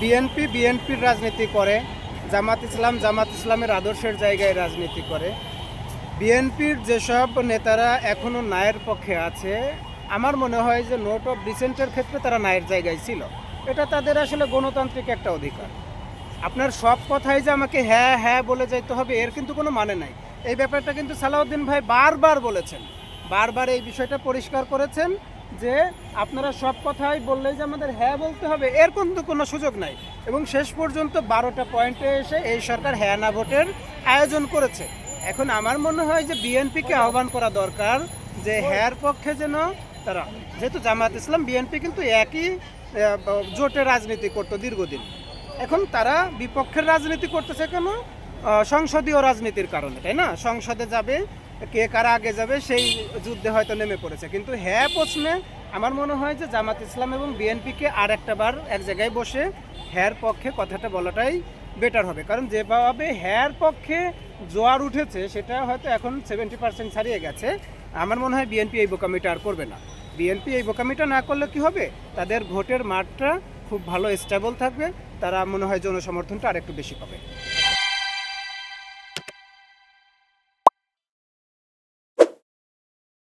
BNP, বিএনপির রাজনীতি করে, জামাত ইসলাম, জামাত ইসলামের আদর্শের জায়গায় রাজনীতি করে। বিএনপির যেসব নেতারা এখনও নায়ের পক্ষে আছে, আমার মনে হয় যে নোট অফ ডিসেন্টের ক্ষেত্রে তারা নায়ের জায়গায় ছিল। এটা তাদের আসলে গণতান্ত্রিক একটা অধিকার। আপনার সব কথাই যে আমাকে হ্যাঁ হ্যাঁ বলে যাইতে হবে, এর কিন্তু কোনো মানে নাই। এই ব্যাপারটা কিন্তু সালাউদ্দিন ভাই বারবার বলেছেন। বারবার এই বিষয়টা পরিষ্কার করেছেন। যে আপনারা সব কথাই বললেই যে আমাদের হ্যাঁ বলতে হবে, এর কিন্তু কোনো সুযোগ নাই। এবং শেষ পর্যন্ত বারোটা পয়েন্টে এসে এই সরকার হ্যাঁ না ভোটের আয়োজন করেছে। এখন আমার মনে হয় যে বিএনপিকে আহ্বান করা দরকার যে হ্যার পক্ষে যেন তারা, যেহেতু জামাত ইসলাম, বিএনপি কিন্তু একই জোটে রাজনীতি করতো দীর্ঘদিন। এখন তারা বিপক্ষের রাজনীতি করতেছে কেন? সংসদীয় রাজনীতির কারণে, তাই না? সংসদে যাবে কে কারা আগে যাবে সেই যুদ্ধে হয়তো নেমে পড়েছে। কিন্তু হ্যাঁ প্রশ্নে আমার মনে হয় যে জামাত ইসলাম এবং বিএনপিকে আর একটা বার এক জায়গায় বসে হ্যার পক্ষে কথাটা বলাটাই বেটার হবে। কারণ যেভাবে হ্যার পক্ষে জোয়ার উঠেছে, সেটা হয়তো এখন সেভেন্টি পার্সেন্ট ছাড়িয়ে গেছে। আমার মনে হয় বিএনপি এই বোকামিটা আর করবে না। বিএনপি এই বোকামিটা না করলে কি হবে? তাদের ভোটের মাঠটা খুব ভালো স্টেবল থাকবে। তারা মনে হয় জনসমর্থনটা আরেকটু বেশি পাবে।